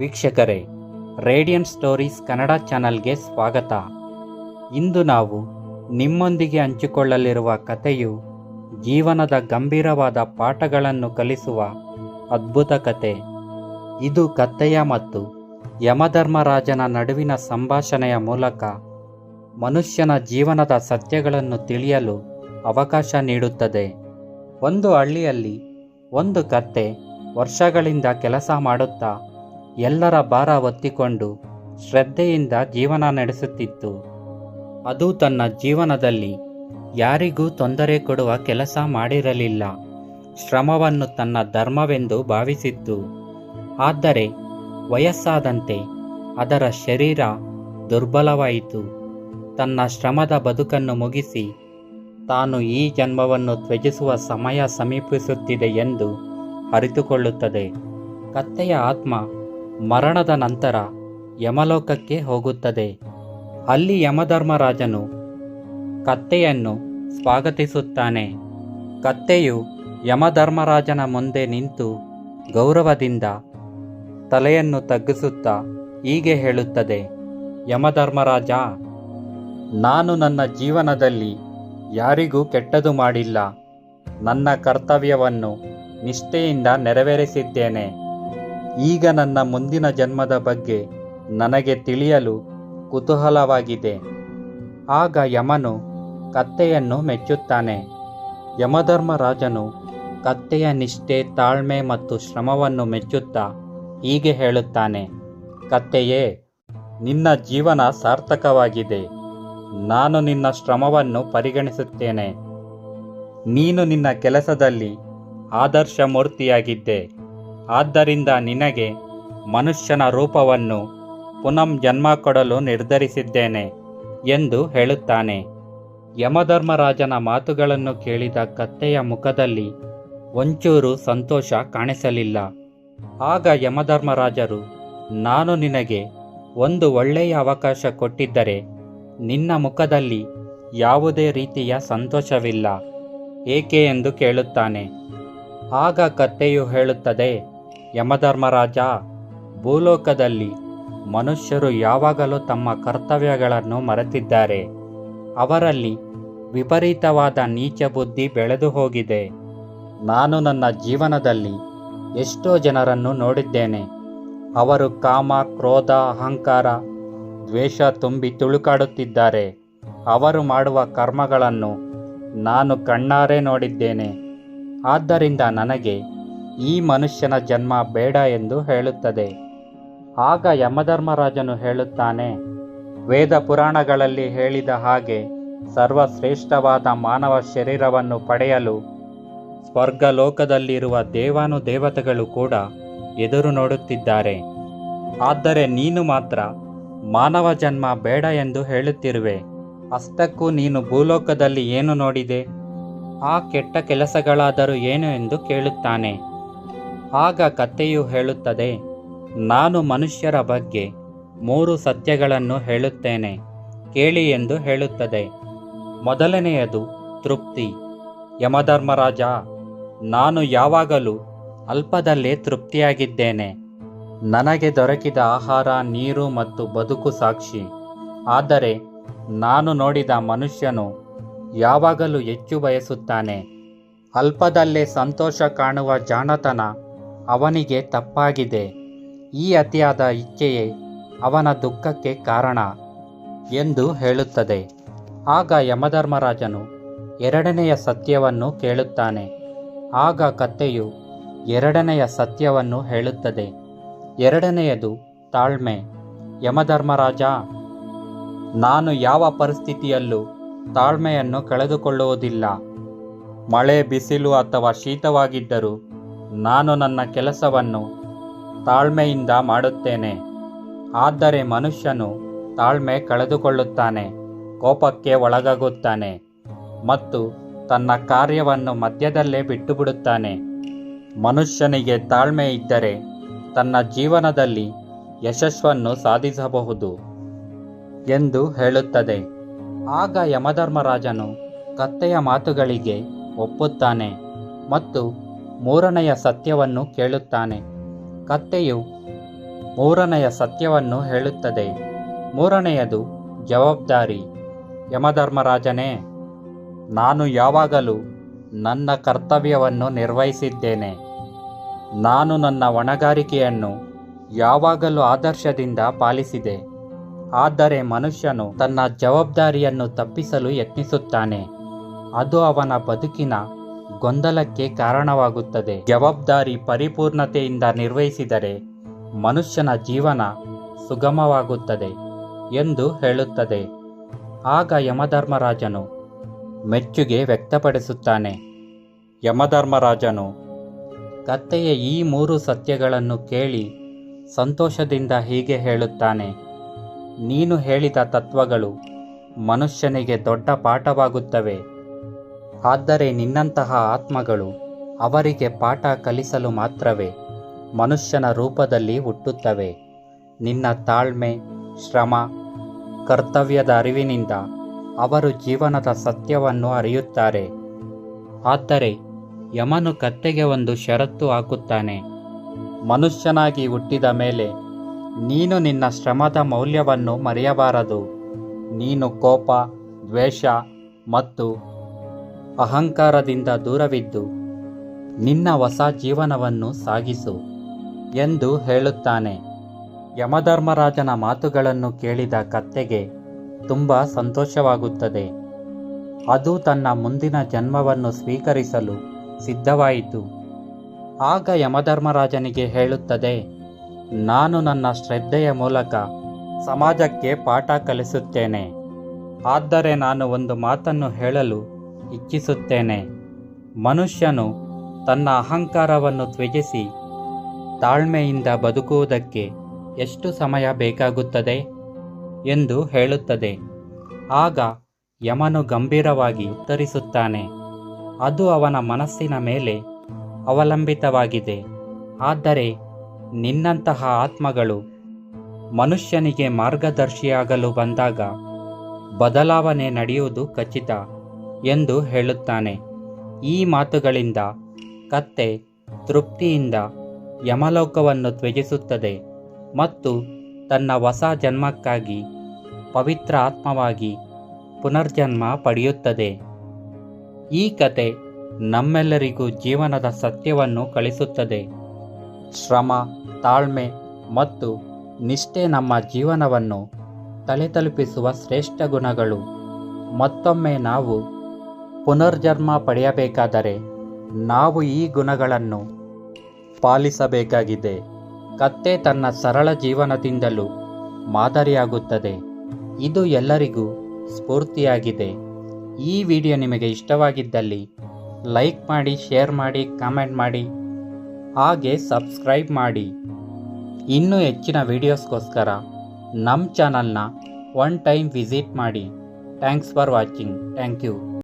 ವೀಕ್ಷಕರೇ radiant stories Kannada ಚಾನಲ್ಗೆ ಸ್ವಾಗತ. ಇಂದು ನಾವು ನಿಮ್ಮೊಂದಿಗೆ ಹಂಚಿಕೊಳ್ಳಲಿರುವ ಕಥೆಯು ಜೀವನದ ಗಂಭೀರವಾದ ಪಾಠಗಳನ್ನು ಕಲಿಸುವ ಅದ್ಭುತ ಕತೆ ಇದು ಕತ್ತೆಯ ಮತ್ತು ಯಮಧರ್ಮರಾಜನ ನಡುವಿನ ಸಂಭಾಷಣೆಯ ಮೂಲಕ ಮನುಷ್ಯನ ಜೀವನದ ಸತ್ಯಗಳನ್ನು ತಿಳಿಯಲು ಅವಕಾಶ ನೀಡುತ್ತದೆ. ಒಂದು ಹಳ್ಳಿಯಲ್ಲಿ ಒಂದು ಕತ್ತೆ ವರ್ಷಗಳಿಂದ ಕೆಲಸ ಮಾಡುತ್ತಾ ಎಲ್ಲರ ಭಾರ ಒತ್ತಿಕೊಂಡು ಶ್ರದ್ಧೆಯಿಂದ ಜೀವನ ನಡೆಸುತ್ತಿತ್ತು. ಅದು ತನ್ನ ಜೀವನದಲ್ಲಿ ಯಾರಿಗೂ ತೊಂದರೆ ಕೊಡುವ ಕೆಲಸ ಮಾಡಿರಲಿಲ್ಲ. ಶ್ರಮವನ್ನು ತನ್ನ ಧರ್ಮವೆಂದು ಭಾವಿಸಿತ್ತು. ಆದರೆ ವಯಸ್ಸಾದಂತೆ ಅದರ ಶರೀರ ದುರ್ಬಲವಾಯಿತು. ತನ್ನ ಶ್ರಮದ ಬದುಕನ್ನು ಮುಗಿಸಿ ತಾನು ಈ ಜನ್ಮವನ್ನು ತ್ಯಜಿಸುವ ಸಮಯ ಸಮೀಪಿಸುತ್ತಿದೆ ಎಂದು ಅರಿತುಕೊಳ್ಳುತ್ತದೆ. ಕತ್ತೆಯ ಆತ್ಮ ಮರಣದ ನಂತರ ಯಮಲೋಕಕ್ಕೆ ಹೋಗುತ್ತದೆ. ಅಲ್ಲಿ ಯಮಧರ್ಮರಾಜನು ಕತ್ತೆಯನ್ನು ಸ್ವಾಗತಿಸುತ್ತಾನೆ. ಕತ್ತೆಯು ಯಮಧರ್ಮರಾಜನ ಮುಂದೆ ನಿಂತು ಗೌರವದಿಂದ ತಲೆಯನ್ನು ತಗ್ಗಿಸುತ್ತಾ ಹೀಗೆ ಹೇಳುತ್ತದೆ, ಯಮಧರ್ಮರಾಜ, ನಾನು ನನ್ನ ಜೀವನದಲ್ಲಿ ಯಾರಿಗೂ ಕೆಟ್ಟದು ಮಾಡಿಲ್ಲ. ನನ್ನ ಕರ್ತವ್ಯವನ್ನು ನಿಷ್ಠೆಯಿಂದ ನೆರವೇರಿಸಿದ್ದೇನೆ. ಈಗ ನನ್ನ ಮುಂದಿನ ಜನ್ಮದ ಬಗ್ಗೆ ನನಗೆ ತಿಳಿಯಲು ಕುತೂಹಲವಾಗಿದೆ. ಆಗ ಯಮನು ಕತ್ತೆಯನ್ನು ಮೆಚ್ಚುತ್ತಾನೆ. ಯಮಧರ್ಮರಾಜನು ಕತ್ತೆಯ ನಿಷ್ಠೆ, ತಾಳ್ಮೆ ಮತ್ತು ಶ್ರಮವನ್ನು ಮೆಚ್ಚುತ್ತಾ ಹೀಗೆ ಹೇಳುತ್ತಾನೆ. ಕತ್ತೆಯೇ, ನಿನ್ನ ಜೀವನ ಸಾರ್ಥಕವಾಗಿದೆ. ನಾನು ನಿನ್ನ ಶ್ರಮವನ್ನು ಪರಿಗಣಿಸುತ್ತೇನೆ. ನೀನು ನಿನ್ನ ಕೆಲಸದಲ್ಲಿ ಆದರ್ಶ ಮೂರ್ತಿಯಾಗಿದ್ದೆ. ಆದ್ದರಿಂದ ನಿನಗೆ ಮನುಷ್ಯನ ರೂಪವನ್ನು ಪುನಂ ಜನ್ಮ ಕೊಡಲು ನಿರ್ಧರಿಸಿದ್ದೇನೆ ಎಂದು ಹೇಳುತ್ತಾನೆ. ಯಮಧರ್ಮರಾಜನ ಮಾತುಗಳನ್ನು ಕೇಳಿದ ಕತ್ತೆಯ ಮುಖದಲ್ಲಿ ಒಂಚೂರು ಸಂತೋಷ ಕಾಣಿಸಲಿಲ್ಲ. ಆಗ ಯಮಧರ್ಮರಾಜರು, ನಾನು ನಿನಗೆ ಒಂದು ಒಳ್ಳೆಯ ಅವಕಾಶ ಕೊಟ್ಟಿದ್ದರೆ ನಿನ್ನ ಮುಖದಲ್ಲಿ ಯಾವುದೇ ರೀತಿಯ ಸಂತೋಷವಿಲ್ಲ, ಏಕೆ ಎಂದು ಕೇಳುತ್ತಾನೆ. ಆಗ ಕತ್ತೆಯು ಹೇಳುತ್ತದೆ ಯಮಧರ್ಮರಾಜ, ಭೂಲೋಕದಲ್ಲಿ ಮನುಷ್ಯರು ಯಾವಾಗಲೂ ತಮ್ಮ ಕರ್ತವ್ಯಗಳನ್ನು ಮರೆತಿದ್ದಾರೆ. ಅವರಲ್ಲಿ ವಿಪರೀತವಾದ ನೀಚ ಬುದ್ಧಿ ಬೆಳೆದು ಹೋಗಿದೆ. ನಾನು ನನ್ನ ಜೀವನದಲ್ಲಿ ಎಷ್ಟೋ ಜನರನ್ನು ನೋಡಿದ್ದೇನೆ. ಅವರು ಕಾಮ, ಕ್ರೋಧ, ಅಹಂಕಾರ, ದ್ವೇಷ ತುಂಬಿ ತುಳುಕಾಡುತ್ತಿದ್ದಾರೆ. ಅವರು ಮಾಡುವ ಕರ್ಮಗಳನ್ನು ನಾನು ಕಣ್ಣಾರೆ ನೋಡಿದ್ದೇನೆ. ಆದ್ದರಿಂದ ನನಗೆ ಈ ಮನುಷ್ಯನ ಜನ್ಮ ಬೇಡ ಎಂದು ಹೇಳುತ್ತದೆ. ಆಗ ಯಮಧರ್ಮರಾಜನು ಹೇಳುತ್ತಾನೆ, ವೇದ ಪುರಾಣಗಳಲ್ಲಿ ಹೇಳಿದ ಹಾಗೆ ಸರ್ವಶ್ರೇಷ್ಠವಾದ ಮಾನವ ಶರೀರವನ್ನು ಪಡೆಯಲು ಸ್ವರ್ಗಲೋಕದಲ್ಲಿರುವ ದೇವಾನು ದೇವತೆಗಳು ಕೂಡ ಎದುರು ನೋಡುತ್ತಿದ್ದಾರೆ. ಆದರೆ ನೀನು ಮಾತ್ರ ಮಾನವ ಜನ್ಮ ಬೇಡ ಎಂದು ಹೇಳುತ್ತಿರುವೆ. ಅಷ್ಟಕ್ಕೂ ನೀನು ಭೂಲೋಕದಲ್ಲಿ ಏನು ನೋಡಿದೆ? ಆ ಕೆಟ್ಟ ಕೆಲಸಗಳಾದರೂ ಏನು ಎಂದು ಕೇಳುತ್ತಾನೆ. ಆಗ ಕತ್ತೆಯು ಹೇಳುತ್ತದೆ, ನಾನು ಮನುಷ್ಯರ ಬಗ್ಗೆ ಮೂರು ಸತ್ಯಗಳನ್ನು ಹೇಳುತ್ತೇನೆ, ಕೇಳಿ ಎಂದು ಹೇಳುತ್ತದೆ. ಮೊದಲನೆಯದು, ತೃಪ್ತಿ. ಯಮಧರ್ಮರಾಜ, ನಾನು ಯಾವಾಗಲೂ ಅಲ್ಪದಲ್ಲೇ ತೃಪ್ತಿಯಾಗಿದ್ದೇನೆ. ನನಗೆ ದೊರಕಿದ ಆಹಾರ, ನೀರು ಮತ್ತು ಬದುಕು ಸಾಕ್ಷಿ. ಆದರೆ ನಾನು ನೋಡಿದ ಮನುಷ್ಯನು ಯಾವಾಗಲೂ ಹೆಚ್ಚು ಬಯಸುತ್ತಾನೆ. ಅಲ್ಪದಲ್ಲೇ ಸಂತೋಷ ಕಾಣುವ ಜಾಣತನ ಅವನಿಗೆ ತಪ್ಪಾಗಿದೆ. ಈ ಅತಿಯಾದ ಇಚ್ಛೆಯೇ ಅವನ ದುಃಖಕ್ಕೆ ಕಾರಣ ಎಂದು ಹೇಳುತ್ತದೆ. ಆಗ ಯಮಧರ್ಮರಾಜನು ಎರಡನೆಯ ಸತ್ಯವನ್ನು ಕೇಳುತ್ತಾನೆ. ಆಗ ಕತ್ತೆಯು ಎರಡನೆಯ ಸತ್ಯವನ್ನು ಹೇಳುತ್ತದೆ. ಎರಡನೆಯದು ತಾಳ್ಮೆ. ಯಮಧರ್ಮರಾಜ, ನಾನು ಯಾವ ಪರಿಸ್ಥಿತಿಯಲ್ಲೂ ತಾಳ್ಮೆಯನ್ನು ಕಳೆದುಕೊಳ್ಳುವುದಿಲ್ಲ. ಮಳೆ, ಬಿಸಿಲು ಅಥವಾ ಶೀತವಾಗಿದ್ದರೂ ನಾನು ನನ್ನ ಕೆಲಸವನ್ನು ತಾಳ್ಮೆಯಿಂದ ಮಾಡುತ್ತೇನೆ. ಆದರೆ ಮನುಷ್ಯನು ತಾಳ್ಮೆ ಕಳೆದುಕೊಳ್ಳುತ್ತಾನೆ, ಕೋಪಕ್ಕೆ ಒಳಗಾಗುತ್ತಾನೆ ಮತ್ತು ತನ್ನ ಕಾರ್ಯವನ್ನು ಮಧ್ಯದಲ್ಲೇ ಬಿಟ್ಟುಬಿಡುತ್ತಾನೆ. ಮನುಷ್ಯನಿಗೆ ತಾಳ್ಮೆ ಇದ್ದರೆ ತನ್ನ ಜೀವನದಲ್ಲಿ ಯಶಸ್ಸನ್ನು ಸಾಧಿಸಬಹುದು ಎಂದು ಹೇಳುತ್ತದೆ. ಆಗ ಯಮಧರ್ಮರಾಜನು ಕತ್ತೆಯ ಮಾತುಗಳಿಗೆ ಒಪ್ಪುತ್ತಾನೆ ಮತ್ತು ಮೂರನೆಯ ಸತ್ಯವನ್ನು ಕೇಳುತ್ತಾನೆ. ಕತ್ತೆಯು ಮೂರನೆಯ ಸತ್ಯವನ್ನು ಹೇಳುತ್ತದೆ. ಮೂರನೆಯದು ಜವಾಬ್ದಾರಿ. ಯಮಧರ್ಮರಾಜನೇ, ನಾನು ಯಾವಾಗಲೂ ನನ್ನ ಕರ್ತವ್ಯವನ್ನು ನಿರ್ವಹಿಸಿದ್ದೇನೆ. ನಾನು ನನ್ನ ಹೊಣೆಗಾರಿಕೆಯನ್ನು ಯಾವಾಗಲೂ ಆದರ್ಶದಿಂದ ಪಾಲಿಸಿದೆ. ಆದರೆ ಮನುಷ್ಯನು ತನ್ನ ಜವಾಬ್ದಾರಿಯನ್ನು ತಪ್ಪಿಸಲು ಯತ್ನಿಸುತ್ತಾನೆ. ಅದು ಅವನ ಬದುಕಿನ ಗೊಂದಲಕ್ಕೆ ಕಾರಣವಾಗುತ್ತದೆ. ಜವಾಬ್ದಾರಿ ಪರಿಪೂರ್ಣತೆಯಿಂದ ನಿರ್ವಹಿಸಿದರೆ ಮನುಷ್ಯನ ಜೀವನ ಸುಗಮವಾಗುತ್ತದೆ ಎಂದು ಹೇಳುತ್ತದೆ. ಆಗ ಯಮಧರ್ಮರಾಜನು ಮೆಚ್ಚುಗೆ ವ್ಯಕ್ತಪಡಿಸುತ್ತಾನೆ. ಯಮಧರ್ಮರಾಜನು ಕತ್ತೆಯ ಈ ಮೂರು ಸತ್ಯಗಳನ್ನು ಕೇಳಿ ಸಂತೋಷದಿಂದ ಹೀಗೆ ಹೇಳುತ್ತಾನೆ. ನೀನು ಹೇಳಿದ ತತ್ವಗಳು ಮನುಷ್ಯನಿಗೆ ದೊಡ್ಡ ಪಾಠವಾಗುತ್ತವೆ. ಆದರೆ ನಿನ್ನಂತಹ ಆತ್ಮಗಳು ಅವರಿಗೆ ಪಾಠ ಕಲಿಸಲು ಮಾತ್ರವೇ ಮನುಷ್ಯನ ರೂಪದಲ್ಲಿ ಹುಟ್ಟುತ್ತವೆ. ನಿನ್ನ ತಾಳ್ಮೆ, ಶ್ರಮ, ಕರ್ತವ್ಯದ ಅರಿವಿನಿಂದ ಅವರು ಜೀವನದ ಸತ್ಯವನ್ನು ಅರಿಯುತ್ತಾರೆ. ಆದರೆ ಯಮನು ಕತ್ತೆಗೆ ಒಂದು ಷರತ್ತು ಹಾಕುತ್ತಾನೆ. ಮನುಷ್ಯನಾಗಿ ಹುಟ್ಟಿದ ಮೇಲೆ ನೀನು ನಿನ್ನ ಶ್ರಮದ ಮೌಲ್ಯವನ್ನು ಮರೆಯಬಾರದು. ನೀನು ಕೋಪ, ದ್ವೇಷ ಮತ್ತು ಅಹಂಕಾರದಿಂದ ದೂರವಿದ್ದು, ನಿನ್ನ ಹೊಸ ಜೀವನವನ್ನು ಸಾಗಿಸು ಎಂದು ಹೇಳುತ್ತಾನೆ. ಯಮಧರ್ಮರಾಜನ ಮಾತುಗಳನ್ನು ಕೇಳಿದ ಕತ್ತೆಗೆ ತುಂಬ ಸಂತೋಷವಾಗುತ್ತದೆ. ಅದು ತನ್ನ ಮುಂದಿನ ಜನ್ಮವನ್ನು ಸ್ವೀಕರಿಸಲು ಸಿದ್ಧವಾಯಿತು. ಆಗ ಯಮಧರ್ಮರಾಜನಿಗೆ ಹೇಳುತ್ತದೆ, ನಾನು ನನ್ನ ಶ್ರದ್ಧೆಯ ಮೂಲಕ ಸಮಾಜಕ್ಕೆ ಪಾಠ ಕಲಿಸುತ್ತೇನೆ. ಆದರೆ ನಾನು ಒಂದು ಮಾತನ್ನು ಹೇಳಲು ಇಚ್ಛಿಸುತ್ತೇನೆ. ಮನುಷ್ಯನು ತನ್ನ ಅಹಂಕಾರವನ್ನು ತ್ಯಜಿಸಿ ತಾಳ್ಮೆಯಿಂದ ಬದುಕುವುದಕ್ಕೆ ಎಷ್ಟು ಸಮಯ ಬೇಕಾಗುತ್ತದೆ? ಎಂದು ಹೇಳುತ್ತದೆ. ಆಗ ಯಮನು ಗಂಭೀರವಾಗಿ ಉತ್ತರಿಸುತ್ತಾನೆ, ಅದು ಅವನ ಮನಸ್ಸಿನ ಮೇಲೆ ಅವಲಂಬಿತವಾಗಿದೆ. ಆದರೆ ನಿನ್ನಂತಹ ಆತ್ಮಗಳು ಮನುಷ್ಯನಿಗೆ ಮಾರ್ಗದರ್ಶಿಯಾಗಲು ಬಂದಾಗ ಬದಲಾವಣೆ ನಡೆಯುವುದು ಖಚಿತ. ಎಂದು ಹೇಳುತ್ತಾನೆ. ಈ ಮಾತುಗಳಿಂದ ಕತ್ತೆ ತೃಪ್ತಿಯಿಂದ ಯಮಲೋಕವನ್ನು ತ್ಯಜಿಸುತ್ತದೆ ಮತ್ತು ತನ್ನ ಹೊಸ ಜನ್ಮಕ್ಕಾಗಿ ಪವಿತ್ರ ಆತ್ಮವಾಗಿ ಪುನರ್ಜನ್ಮ ಪಡೆಯುತ್ತದೆ. ಈ ಕತೆ ನಮ್ಮೆಲ್ಲರಿಗೂ ಜೀವನದ ಸತ್ಯವನ್ನು ಕಳಿಸುತ್ತದೆ. ಶ್ರಮ, ತಾಳ್ಮೆ ಮತ್ತು ನಿಷ್ಠೆ ನಮ್ಮ ಜೀವನವನ್ನು ತಲೆತಲುಪಿಸುವ ಶ್ರೇಷ್ಠ ಗುಣಗಳು. ಮತ್ತೊಮ್ಮೆ ನಾವು ಪುನರ್ಜನ್ಮ ಪಡೆಯಬೇಕಾದರೆ ನಾವು ಈ ಗುಣಗಳನ್ನು ಪಾಲಿಸಬೇಕಾಗಿದೆ. ಕತ್ತೆ ತನ್ನ ಸರಳ ಜೀವನದಿಂದಲೂ ಮಾದರಿಯಾಗುತ್ತದೆ. ಇದು ಎಲ್ಲರಿಗೂ ಸ್ಫೂರ್ತಿಯಾಗಿದೆ. ಈ ವಿಡಿಯೋ ನಿಮಗೆ ಇಷ್ಟವಾಗಿದ್ದಲ್ಲಿ ಲೈಕ್ ಮಾಡಿ, ಶೇರ್ ಮಾಡಿ, ಕಾಮೆಂಟ್ ಮಾಡಿ, ಹಾಗೆ ಸಬ್ಸ್ಕ್ರೈಬ್ ಮಾಡಿ. ಇನ್ನೂ ಹೆಚ್ಚಿನ ವಿಡಿಯೋಸ್ಗೋಸ್ಕರ ನಮ್ಮ ಚಾನಲ್ನ ಒನ್ ಟೈಮ್ ವಿಸಿಟ್ ಮಾಡಿ. Thanks for watching. Thank you.